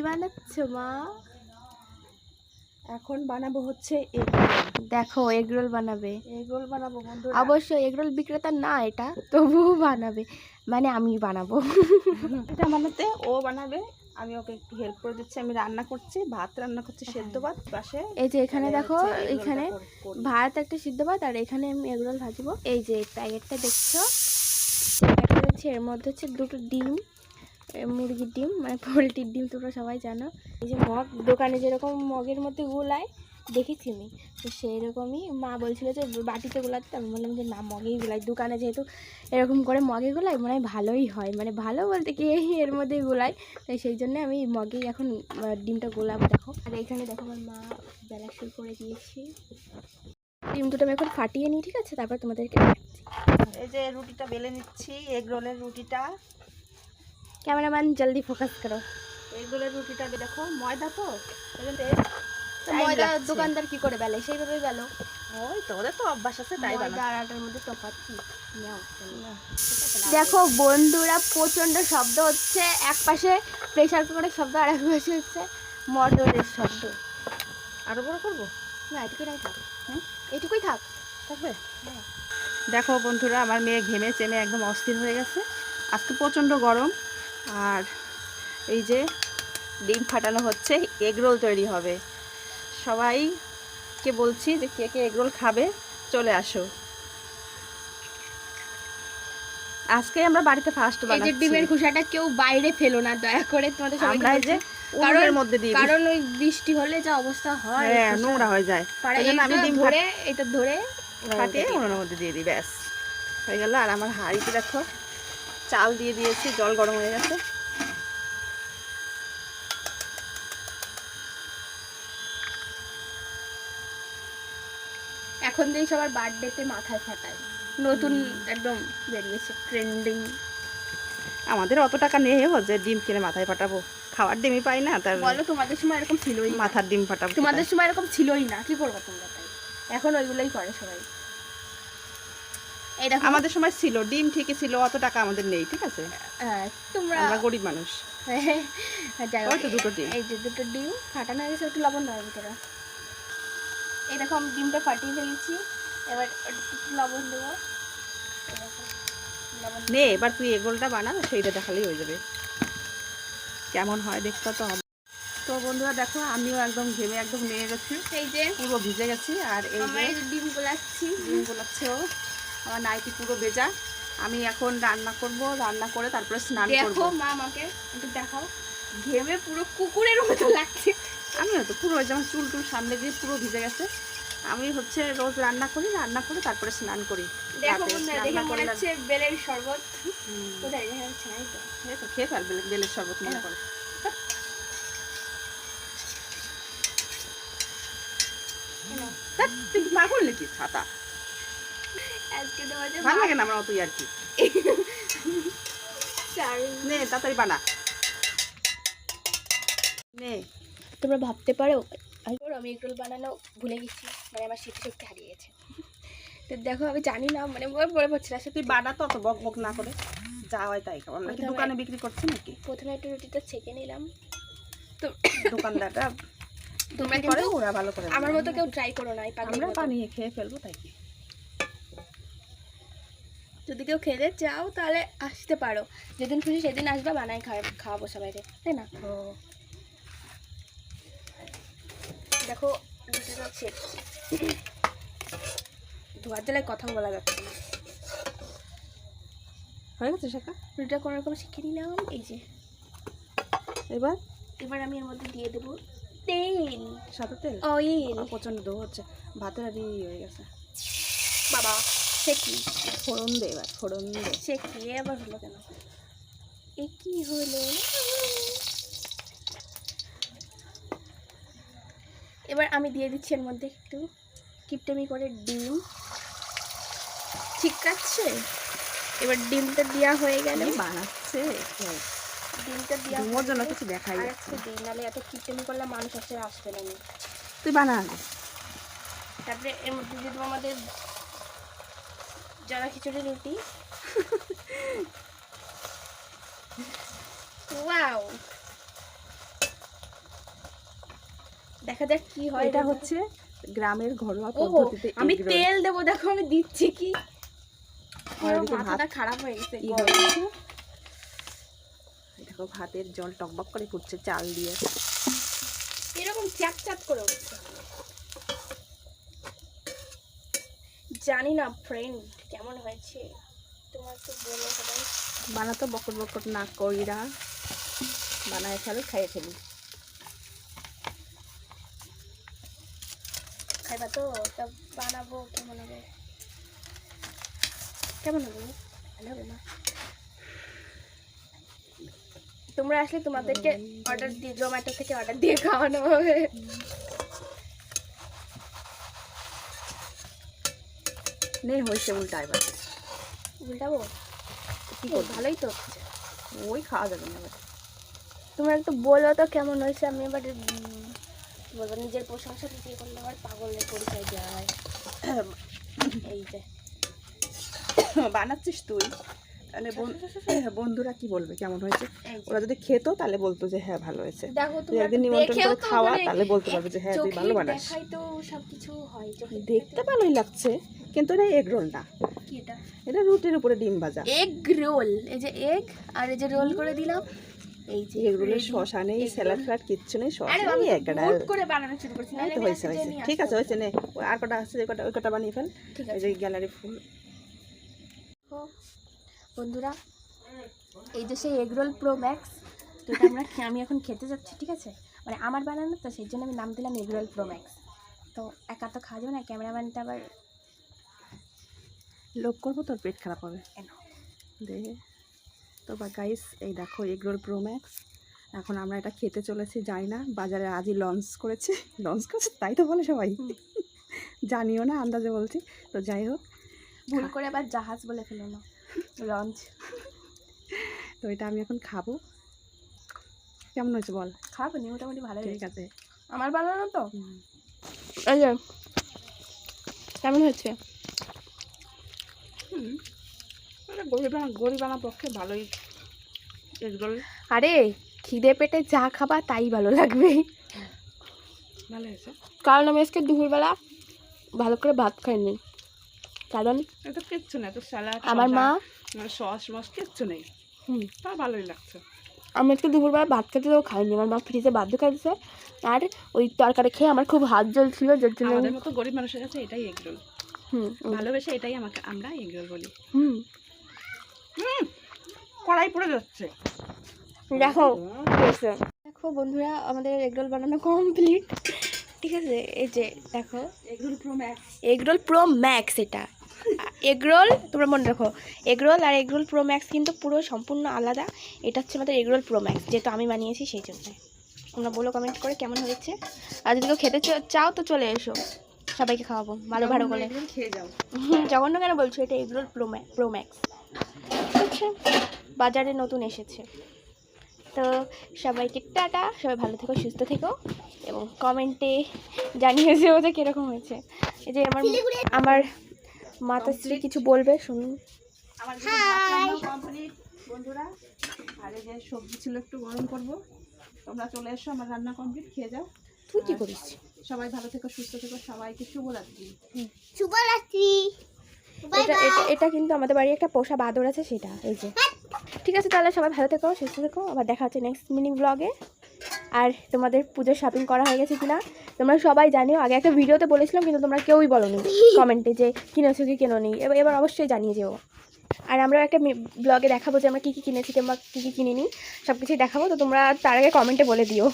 কি বানাচ্ছ মা? এখন বানাবো হচ্ছে এগ দেখো এগরোল বানাবে। এগ রোল বানাবো বন্ধুরা। অবশ্য এগরোল বিক্রেতা না এটা তবুও বানাবে। মানে আমি বানাবো। এটা বানাতে ও বানাবে আমি ওকে একটু হেল্প করে দিচ্ছি। আমি রান্না করছি ভাত রান্না করছি সেদ্ধ ভাত পাশে এই যে এখানে দেখো roll টা এখানে ভাত একটা সিদ্ধ ভাত আর এখানে আমি এগরোল ভাজবো। এই যে প্যাকেটটা দেখছ? প্যাকেটটা দেখছি এর মধ্যে হচ্ছে দুটো ডিম। মুরগির ডিম মানে পোলট্রির ডিম তোমরা সবাই জানো। এই যে মগ, দোকানে যেরকম মগের মধ্যে গোলায়, দেখেছি আমি। তো সেই রকমই মা বলছিল যে, বাটিতে গোলাতে আমি বললাম যে, না, মগেই গুলাই। দোকানে যেহেতু এরকম করে মগে গুলাই, মনে হয় ভালোই হয়। মানে ভালো বলতে কি, এর মধ্যেই গুলাই। তাই সেই জন্য আমি মগেই এখন ডিমটা গোলাবো, দেখো। আর এখানে দেখো, আমার মা বেলা শুরু করে দিয়েছি। ডিম দুটো আমি এখন ফাটিয়ে নিই, ঠিক আছে? তারপর তোমাদেরকে। এই যে রুটিটা বেলে নিচ্ছি, এগ রোলের রুটিটা। ক্যামেরাম্যান জলদি ফোকাস করো। এগ রোলের রুটিটা দেখো ময়দা তো? ময়দা দোকানদার কি করে বেলে? সেইভাবেই বেলো। ওই তো ওদের তো অভ্যাস আছে তাই আটার মধ্যে না। দেখো বন্ধুরা প্রচণ্ড শব্দ হচ্ছে। এক পাশে প্রেশার কুকারের শব্দ আর এক পাশে হচ্ছে মটরের শব্দ। আরও বড় করব? না এটুকুই থাক? এটুকুই থাক। থাকবে? দেখো বন্ধুরা আমার মেয়ে ঘেমে চেমে একদম অস্থির হয়ে গেছে। আজকে প্রচণ্ড গরম। আর এই যে ডিম ফাটানো হচ্ছে এগরোল তৈরি হবে। সবাইকে বলছি যে কে কে এগরোল খাবে চলে আসো। আজকে আমরা বাড়িতে ফার্স্ট এই যে ডিমের খোসাটা কেউ বাইরে ফেলো না দয়া করে তোমাদের এই যে। উনুনের মধ্যে দিই। কারণ ওই বৃষ্টি হলে যা অবস্থা হয় হ্যাঁ নোংরা হয়ে যায়। পাড়া এই জন্য আমি ডিম ধরে এটা ধরে ফাটিয়ে উনুনের মধ্যে দিয়ে দিই ব্যাস। হয়ে গেল। আর আমার হাঁড়িতে দেখো চাল দিয়ে দিয়েছি জল গরম হয়ে গেছে। এখন দিয়ে সবার বার্থডেতে মাথায় ফাটায়। নতুন একদম বেরিয়েছে ট্রেন্ডিং আমাদের অত টাকা নেই যে ডিম কিনে মাথায় ফাটাবো। খাওয়ার ডিমই পাই না তার বলো তোমাদের সময় এরকম ছিলই মাথার ডিম ফাটাবো তোমাদের সময় এরকম ছিলই না কি করব তোমরা তাই? এখন ওইগুলোই করে সবাই। আমাদের সময় ছিল ডিম ঠিকই ছিল অত টাকা আমাদের নেই ঠিক আছে? হ্যাঁ, তোমরা আমরা গরিব মানুষ। দুটো ডিম। এই যে দুটো ডিম ফাটানো হয়ে গেছে একটু লবণ দেওয়ার ভিতরে। এই দেখো আমি ডিমটা ফাটিয়ে ফেলেছি। এবার একটু লবণ দেবো। নে এবার তুই এগোলটা বানা সেইটা দেখালেই হয়ে যাবে। কেমন হয় দেখতে তো হবে। তো বন্ধুরা দেখো আমিও একদম ঘেমে একদম নিয়ে গেছি। এই যে পুরো ভিজে গেছি আর এই ডিম গোলাচ্ছি। ডিম গোলাচ্ছেও আমার নাইটি পুরো ভেজা। আমি এখন রান্না করব রান্না করে তারপরে স্নান করব। দেখো মা আমাকে একটু দেখাও। ঘেমে পুরো কুকুরের মতো লাগছে। আমিও তো পুরো যেমন চুল টুল সামনে দিয়ে পুরো ভিজে গেছে। আমি হচ্ছে রোজ রান্না করি রান্না করে তারপরে স্নান করি। দেখো বন্ধুরা মনে হচ্ছে বেলের শরবত। কোথায়? দেখা যাচ্ছে না তো। এই তো খেয়ে ফেল বেলের শরবত মনে। করে কেন? ধ্যাৎ, কি ছাতা। আজকে তো হচ্ছে ভালো লাগে না আমার আর কি। নে তাড়াতাড়ি বানা। নে। তোমরা ভাবতে পারো আমি এগরোল বানানো ভুলে গেছি মানে আমার স্মৃতি শক্তি হারিয়ে গেছে। তো দেখো আমি জানি না মানে মনে পড়ে পড়ছে না তুই বানা তো অত বক বক না করে। যা হয় তাই খাব। আমরা দোকানে বিক্রি করছি নাকি? প্রথমে একটু রুটিটা ছেঁকে নিলাম। তো দোকানদাররা তোমরা কিন্তু ওরা ভালো করে আমার মতো কেউ ট্রাই করো না আমরা। বানিয়ে খেয়ে ফেলব তাই কি? যদি কেউ খেতে চাও তাহলে আসতে পারো। যেদিন খুশি সেদিন আসবে বানাই খাওয়া খাওয়াবো সবাইকে তাই না? দেখো ছেড়ছি ধোয়ার জেলায় কথা বলা যাচ্ছে না। হয়ে গেছে শেখা? রুটিটা কোনো রকম শিখে নিলাম এই যে। এবার? এবার আমি এর মধ্যে দিয়ে দেবো তেল। সাদা তেল? অয়েল। দো হচ্ছে। ভাতের আর হয়ে গেছে। বাবা। সে কি? ফোড়ন দে এবার ফোড়ন দে সে কি? আবার হলো কেন? এ কি হলো? এবার আমি দিয়ে দিচ্ছি এর মধ্যে একটু কিপটেমি করে ডিম। ঠিক আছে? এবার ডিমটা দেওয়া হয়ে গেলে বানাচ্ছে। ডিমটা দেওয়া ডুমোর জন্য কিছু দেখাই যাচ্ছে। দিই নাহলে এত কিপটেমি করলে মানুষ আসলে আসবে না। তুই বানা তারপরে এর মধ্যে দিয়ে দেবো আমাদের জলা খিচুড়ি রুটি। ওয়াও দেখা যাক কি হয় এটা হচ্ছে গ্রামের ঘরোয়া পদ্ধতিতে আমি। তেল দেবো দেখো আমি দিচ্ছি কি। মাথাটা খারাপ হয়ে গেছে দেখো ভাতের জল টকবক করে ফুটছে চাল দিয়ে। এরকম চ্যাপ চ্যাপ করে উঠছে। জানি না ফ্রেন্ড কেমন হয়েছে? তোমার তো বলো সবাই। বানাতো বকট বকট না কইরা। বানায় ফেলে খাইয়ে ফেলি। খাইবা তো? তা বানাবো কেমন হবে? কেমন হবে? ভালো হবে না? তোমরা আসলে তোমাদেরকে অর্ডার দিয়ে জোম্যাটো থেকে অর্ডার দিয়ে খাওয়ানো হবে। নেই হয়েছে উল্টা এবার। উল্টাবো? কি ভালোই তো। হচ্ছে ওই খাওয়া যাবে না এবার। তোমরা একটু বলো তো কেমন হয়েছে? আমি এবার বলব নিজের প্রশংসা নিজে করলে আবার পাগলের পরিচয় দেওয়া হয়। এই যে। বানাচ্ছিস তুই? তাহলে বন- বন্ধুরা কি বলবে? কেমন হয়েছে? ওরা যদি খেত তাহলে বলতো যে হ্যাঁ ভালো হয়েছে। একদিন নিমন্ত্রণ করে খাওয়া মানে তাহলে বলতে পারবে যে হ্যাঁ তুই ভালো বানাস। হয় দেখতে ভালোই লাগছে কিন্তু এটা এগ রোল না। এটা? রুটির উপরে ডিম ভাজা। এগ রোল এই যে এগ আর এই যে রোল করে দিলাম। এই যে শশা নেই স্যালাড ফ্যালাড কিচ্ছু নেই শশা নেই আমি একটা করে বানানো শুরু করছি হয়েছে হয়েছে। ঠিক আছে। হয়েছে নে। আর কটা আছে ওই কটা বানিয়ে ফেল। এই যে গ্যালারি ফুল। বন্ধুরা এই যে সেই এগ রোল প্রো ম্যাক্স তো এটা আমরা আমি এখন খেতে যাচ্ছি ঠিক আছে? মানে আমার বানানো তো সেই জন্য আমি নাম দিলাম এগ রোল প্রো ম্যাক্স তো একা তো খাওয়া যাবে না ক্যামেরাম্যানটা আবার লোক করব তোর পেট খারাপ হবে। কেন? দে। তো বা গাইস এই দেখো এগ রোল প্রো ম্যাক্স এখন আমরা এটা খেতে চলেছি যাই না বাজারে আজই লঞ্চ করেছে। লঞ্চ করেছে তাই তো বলে সবাই। জানিও না আন্দাজে বলছি। তো যাই হোক। ভুল করে আবার জাহাজ বলে ফেলো না। লঞ্চ তো এটা আমি এখন খাব। কেমন হয়েছে বল? খাব নি মোটামুটি ভালো ঠিক আছে। আমার বানানো তো? হুম। এই যে কেমন হয়েছে? গরিবানা গরিবানা পক্ষে ভালোই। আরে খিদে পেটে যা খাবা তাই ভালো লাগবে। ভালো হয়েছে। কারণ আমি আজকে দুপুরবেলা ভালো করে ভাত খাইনি। কারণ এটা কিচ্ছু নেই তো স্যালাড আমার মা? সস মস কিচ্ছু নেই। হুম, তা ভালোই লাগছে। আমি আজকে দুপুরবেলা ভাত খেতে তো খাইনি আমার মা ফ্রিজে বাধ্য খাইছে আর ওই তরকারি খেয়ে আমার খুব হাত জল ছিল যার জন্য আমাদের মতো গরিব মানুষের কাছে এটাই এগ রোল হুম হুম, ভালোবেসে এটাই আমাকে আমরা এগ রোল বলি। হুম। কড়াই পড়ে যাচ্ছে। দেখো দেখো বন্ধুরা আমাদের এগরোল বানানো কমপ্লিট। ঠিক আছে এই যে দেখো। Egg roll pro max egg roll pro max এটা। এগরোল তোমরা মনে রাখো এগরোল আর এগরোল প্রো ম্যাক্স কিন্তু পুরো সম্পূর্ণ আলাদা। এটা হচ্ছে আমাদের এগরোল প্রো ম্যাক্স যেহেতু আমি বানিয়েছি সেই জন্য। তোমরা বলো কমেন্ট করে কেমন হয়েছে। আর যদি কেউ খেতে চ- চাও তো চলে এসো। সবাইকে খাওয়াবো ভালো ভালো করে। খেয়ে যাও। হুম, জঘন্য কেন বলছো এটা egg roll pro max pro max বাজারে নতুন এসেছে। তো সবাইকে টাটা সবাই ভালো থেকো সুস্থ থেকো এবং কমেন্টে জানিয়ে যে কীরকম হয়েছে। এই যে আমার আমার মাতাশ্রী কিছু বলবে শুনুন। আমার কমপ্লিট বন্ধুরা। আর এই যে সবজি ছিল একটু গরম করব। তোমরা চলে এসো আমার রান্না কমপ্লিট খেয়ে যাও। তুই কি করিস? সবাই ভালো থেকো সুস্থ থেকো সবাইকে শুভরাত্রি। এটা এটা এটা কিন্তু আমাদের বাড়ি একটা পোষা বাদর আছে সেটা এই যে। ঠিক আছে তাহলে সবাই ভালো থেকো সুস্থ থেকো। আবার দেখা হচ্ছে নেক্সট মিনিং ব্লগে আর তোমাদের পুজোর শপিং করা হয়ে গেছে কিনা তোমরা সবাই জানিও। আগে একটা ভিডিওতে বলেছিলাম কিন্তু তোমরা কেউই বলোনি কমেন্টে যে কিনেছো কি কেনো নি এবার এবার অবশ্যই জানিয়ে যেও। আর আমরা একটা ব্লগে দেখাবো যে আমরা কী কী কিনেছি কিংবা কী কী কিনিনি সব কিছুই দেখাবো। তো তোমরা তার আগে কমেন্টে বলে দিও।